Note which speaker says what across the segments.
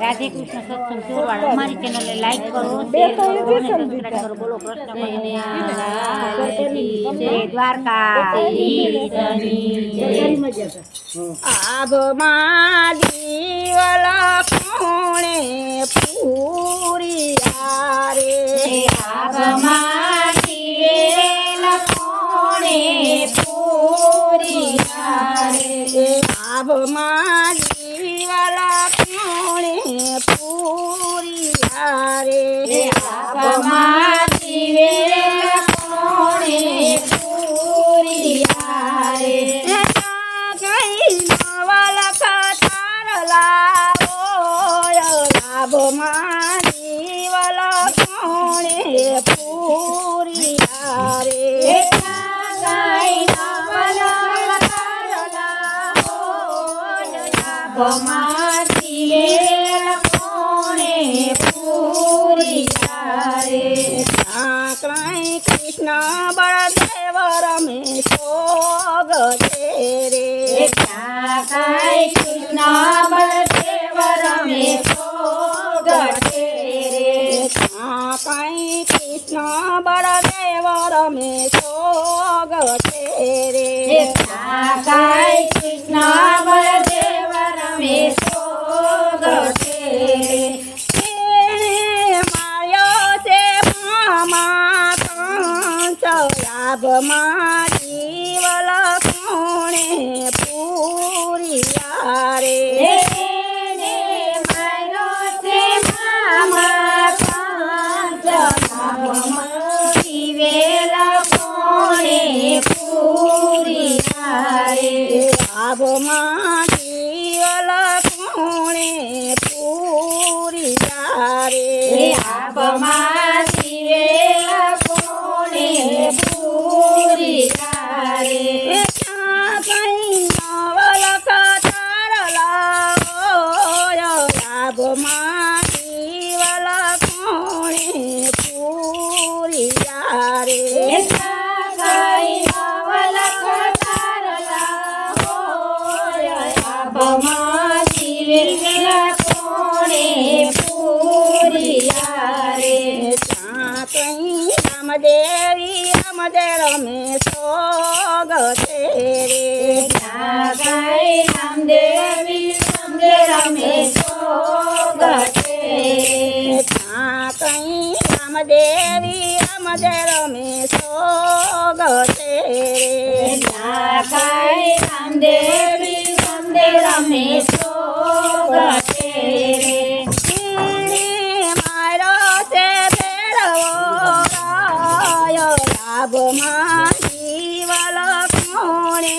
Speaker 1: રાધે કૃષ્ણ સત્સંગ સુરવાડ અમારી ચેનલને લાઈક કરો શેર કરો અને સબસ્ક્રાઇબ કરો. બોલો કૃષ્ણ ભગવાન. જય દ્વારકા
Speaker 2: આભમાં દીવલ કોણે પૂરિયા રે
Speaker 1: આભમાં દિવેલ કોણે પૂરિયા રે
Speaker 2: આભમાં દીવલ કોણે પૂરિયા રે
Speaker 1: આભમાં દિવેલ કોણે પૂરિયા રે
Speaker 2: કઈ કાંઈ કૃષ્ણ બળદેવ રમે સોગ રે કાંઈ કૃષ્ણ બળદેવ રમે સોગ રે એને કંચયાભમાં જીવલ કોણે પૂરિયા રે આભમાં જીવલ કોણે પૂરિયા રે એ લાભમાં જીવલ કોણે પૂરિયા રે રામદેવી રમદે રમે સોગ છે રે એને મારો છે ભેરવો રાયો લાભમાં જીવલ કોણે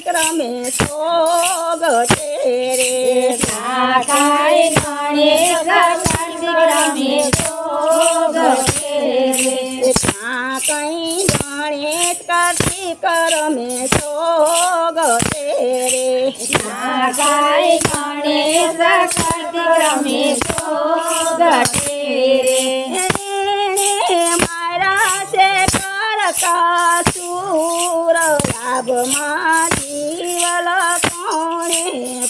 Speaker 2: કાર્તિક રમે સોગ છે રે ક્યાં કઈ ગણેશ કરતી કરમે સોગ છે રે
Speaker 1: ગણેશ કાર્તિક રમે સોગટે રે
Speaker 2: મારા છે કરતા સુર લાભ જીવલ more.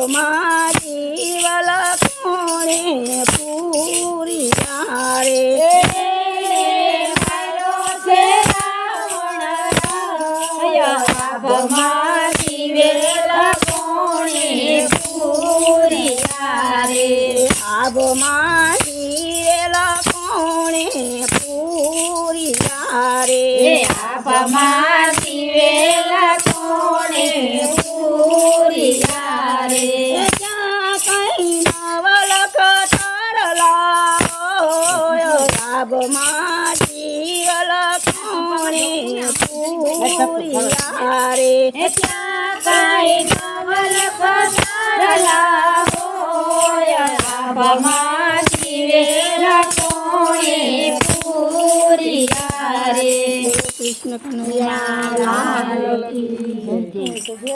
Speaker 2: લાભમાં જીવલ કોણે પૂરી રે લાભમાં જીવેલ કોણે પૂરી લાભમાં જીવલ કોણે પૂરી રે કૃષ્ણ કનૈયા લાલ કી જય.